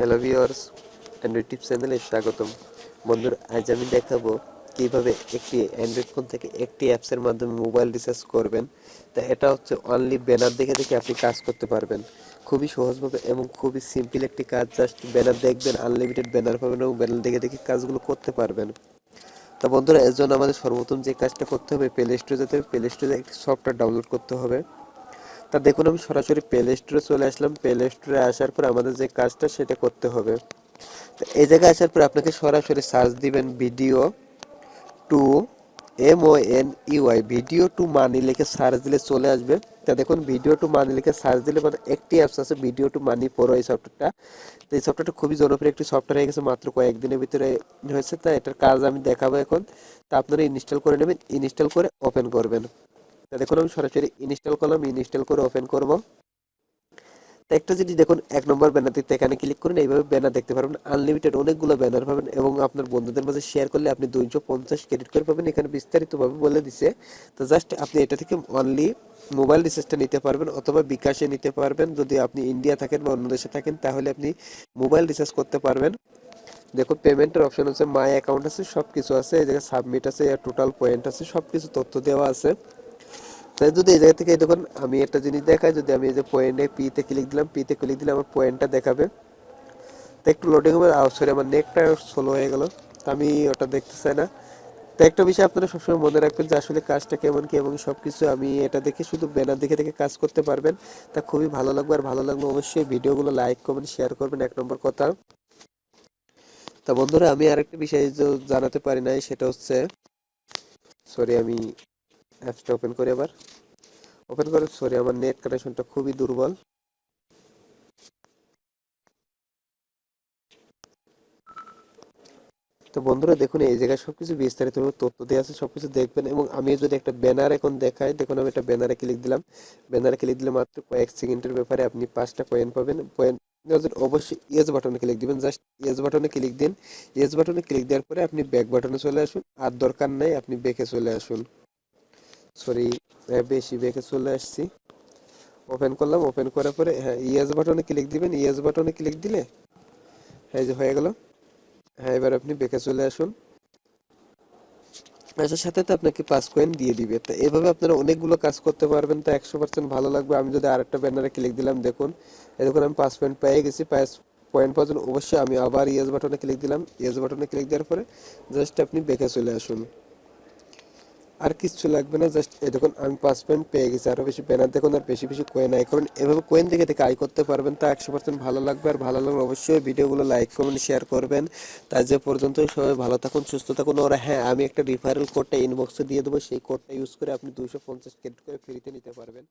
Hello viewers Android tips চ্যানেলে স্বাগতম। বন্ধুরা, আজ আমি দেখাবো কীভাবে একটি অ্যান্ড্রয়েড ফোন থেকে একটি অ্যাপসের মাধ্যমে মোবাইল রিচার্জ করবেন। তা এটা হচ্ছে অনলি ব্যানার দেখে দেখে আপনি কাজ করতে পারবেন। খুবই সহজভাবে এবং খুবই সিম্পল একটি কাজ জাস্ট ব্যানার দেখবেন আনলিমিটেড ব্যানার পাবেন এবং ব্যানার দেখে দেখে কাজগুলো করতে পারবেন। তা বন্ধুরা, এর জন্য আমাদের সর্বপ্রথম যে কাজটা করতে হবে প্লে স্টোরে যেতে হবে। প্লে স্টোরে একটি সফটওয়্যার ডাউনলোড করতে হবে। তা দেখুন, আমি সরাসরি প্লে স্টোরে চলে আসলাম। প্লে স্টোরে আসার পর আমাদের যে কাজটা, সেটা করতে হবে। তো এই জায়গায় আসার পর আপনাকে সরাসরি সার্চ দিবেন video to M O N Y video to money লিখে সার্চ দিলে চলে আসবে। তা দেখুন ভিডিও টু মানি লিখে সার্চ দিলে মানে একটি অ্যাপস আছে ভিডিও টু মানি প্রো এই সফটওয়্যারটা তো এই সফটওয়্যারটা খুবই জনপ্রিয় একটি সফটওয়্যার হয়ে গেছে মাত্র কয়েকদিনের ভিতরে হয়েছে। তা এটার কাজ আমি দেখাবো এখন। তা আপনারা ইনস্টল করে নেবেন ইনস্টল করে ওপেন করবেন। দেখুন, আমি সরাসরি ইনস্টল করলাম ইনস্টল করে ওপেন করব। তো একটা জিনিস দেখুন, এক নম্বর ব্যানারটিতে এখানে ক্লিক করুন, এইভাবে ব্যানার দেখতে পারবেন। আনলিমিটেড অনেকগুলো ব্যানার পাবেন এবং আপনার বন্ধুদের মাঝে শেয়ার করলে আপনি দুইশো পঞ্চাশ ক্রেডিট করে পাবেন, এখানে বিস্তারিতভাবে বলে দিছে। তো জাস্ট আপনি এটা থেকে অনলি মোবাইল রিচার্জটা নিতে পারবেন অথবা বিকাশে নিতে পারবেন। যদি আপনি ইন্ডিয়া থাকেন বা অন্য দেশে থাকেন, তাহলে আপনি মোবাইল রিচার্জ করতে পারবেন। দেখুন পেমেন্টের অপশন আছে মাই অ্যাকাউন্ট আছে সব কিছু আছে, এই জায়গায় সাবমিট আছে টোটাল পয়েন্ট আছে সব কিছু তথ্য দেওয়া আছে। তাই যদি এই জায়গা থেকে দেখুন, আমি একটা জিনিস দেখাই, যদি আমি এই যে পয়েন্টে পিতে ক্লিক দিলাম পিতে ক্লিক দিলে আমার পয়েন্টটা দেখাবে। তো একটু লোডিং হবে আর সরি আমার নেটটা স্লো হয়ে গেল, আমি ওটা দেখতে চাই না। তো একটা বিষয় আপনারা সবসময় মনে রাখবেন যে আসলে কাজটা কেমন কি এবং সব কিছু আমি এটা দেখে শুধু ব্যানার দেখে দেখে কাজ করতে পারবেন। তা খুবই ভালো লাগবে আর ভালো লাগলে অবশ্যই ভিডিওগুলো লাইক কমেন্ট শেয়ার করবেন, এক নম্বর কথা। তা বন্ধুরা, আমি আরেকটা বিষয় জানাতে পারি নাই, সেটা হচ্ছে সরি আমি অ্যাপসটা ওপেন করি আবার। ওপেন করে সরি আমার নেট কানেকশনটা খুবই দুর্বল। তো বন্ধুরা, দেখুন, এই জায়গায় সবকিছু বিস্তারিতভাবে তথ্য দেওয়া আছে, সবকিছু দেখবেন এবং আমি যদি একটা ব্যানার এখন দেখাই, দেখুন, আমি একটা ব্যানারে ক্লিক দিলাম। ব্যানারে ক্লিক দিলে মাত্র কয়েক সেকেন্ডের ব্যাপারে আপনি পাঁচটা কয়েন পাবেন। পয়েন্ট অবশ্যই ইয়েস বাটনে ক্লিক দিবেন। জাস্ট ইয়েস বাটনে ক্লিক দিন। ইয়েস বাটনে ক্লিক দেওয়ার পরে আপনি ব্যাক বাটনে চলে আসুন। আর দরকার নাই, আপনি বেঁকে চলে আসুন। সরি বেশি বেঁকে চলে আসছি। ওপেন করলাম ওপেন করার পরে হ্যাঁ ইয়েস বাটনে ক্লিক দিবেন ইয়েস বাটনে ক্লিক দিলে হ্যাঁ যে হয়ে গেল। হ্যাঁ এবার আপনি বেঁকে চলে আসুন। আসার সাথে তো আপনাকে পাঁচ কয়েন দিয়ে দিবে। তো এভাবে আপনারা অনেকগুলো কাজ করতে পারবেন, তো একশো পার্সেন্ট ভালো লাগবে। আমি যদি আরেকটা ব্যানারে ক্লিক দিলাম, দেখুন দেখুন, আমি পাঁচ পয়েন্ট পেয়ে গেছি পাঁচ পয়েন্ট জন্য অবশ্যই আমি আবার ইয়েস বাটনে ক্লিক দিলাম। ইয়েস বাটনে ক্লিক দেওয়ার পরে জাস্ট আপনি বেঁকে চলে আসুন। আর কিচ্ছু লাগবে না জাস্ট দেখুন, আমি পাঁচ পয়েন্ট পেয়ে গেছি আরও বেশি ব্যানার দেখুন, আর বেশি বেশি কোয়েন আয় করুন এভাবে কোয়েন দেখে দেখে আয় করতে পারবেন, তা একশো পার্সেন্ট ভালো লাগবে, আর ভালো লাগলে অবশ্যই ভিডিওগুলো লাইক কমেন্ট শেয়ার করবেন। তাই যে পর্যন্ত সবাই ভালো থাকুন, সুস্থ থাকুন, ওরা হ্যাঁ আমি একটা রিফারেল কোডটা ইনবক্সে দিয়ে দেবো, সেই কোডটা ইউজ করে আপনি দুশো পঞ্চাশ ক্রেডিট করে ফ্রিতে নিতে পারবেন।